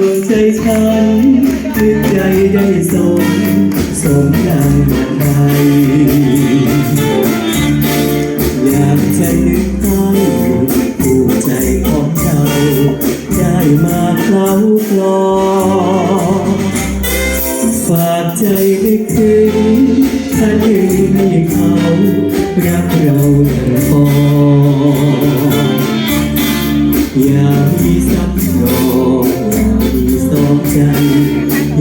วงใจฉันนึกใจได้สมสมดังใจอยากจะนึกให้ผู้ใจของเราได้มาเคล้าคลอฝากใจนึกถึงท่านหนึ่งให้เขารักเราอย่างพอ ใจ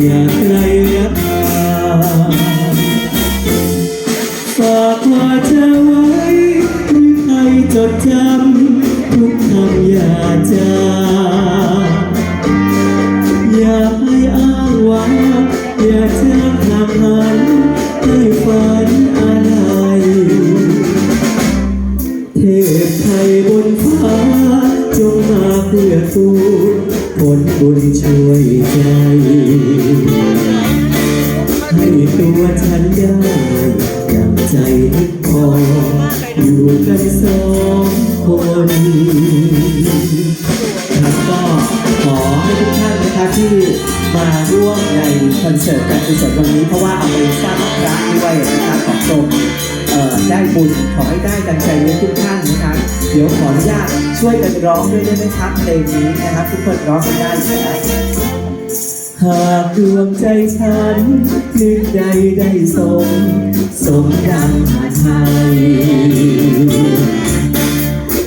อย่าใครรักมาฝากว่าจะไว้หรือให้จดจำทุกคำอย่าจาอย่าให้อ้างว่าอย่าเชื่อทางหันให้ฝันอะไรเทพไทยบนฟ้าจงมาเพื่อตูน ผลบุญช่วยใจให้ตัวฉันได้ดังใจนึกพออยู่กันสองคนครับก็ขอให้ทุกท่านนะคะที่มาร่วมในคอนเสิร์ตการกุศลวันนี้เพราะว่าเอาไปสร้างพระด้วยนะคะขอตรงเอ่อได้บุญขอให้ได้ดังใจทุกท่านนะคะเดี๋ยวขออนุญาต ช่วยกันร้องด้วยได้ไหมครับเพลงนี้นะครับทุกคนร้องกันได้นะหากดวงใจฉันนึกใดได้สมสมดังหาไทย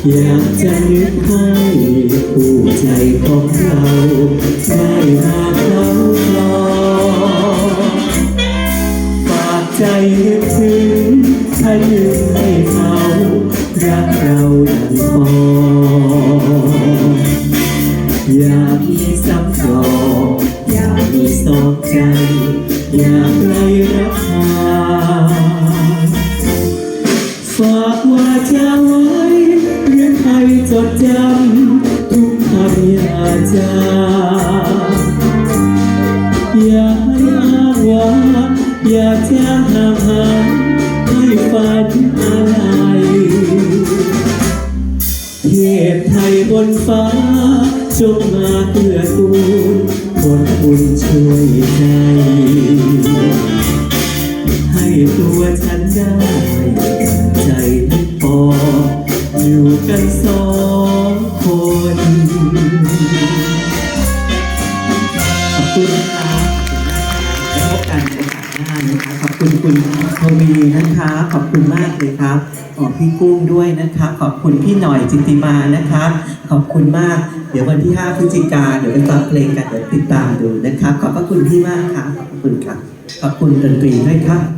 อยากจะนึกให้ผู้ใจของเราได้มาเขาคลอฝากใจนึกถึงให้นึกให้เขารักเราอย่างพอ สองใจ อย่าใครรักหาฝากว่าจะไว้หรือให้จดจำทุกคำอย่าจาอย่าให้อ้างว่าอย่าจะห่างหายให้ฝันอะไรเทพไทยบนฟ้าจงมาเพื่อตูน คนอุ้นช่วยใจ ให้ตัวฉันได้ ใจดีพออยู่กันสองคนขอบคุณนะครับแล้วพบกันโอกาสหน้านะคะขอบคุณคุณ ทวีนะคะ ขอบคุณมากเลยครับ ขอบพี่กุ้งด้วยนะคะ ขอบคุณพี่หน่อยจินติมานะคะ ขอบคุณมาก เดี๋ยววันที่ 5 พฤศจิกาเดี๋ยวไปฟังเพลงกันเดี๋ยวติดตามดูนะครับขอบพระคุณพี่มากค่ะ ขอบคุณครับขอบคุณดนตรีด้วยครับ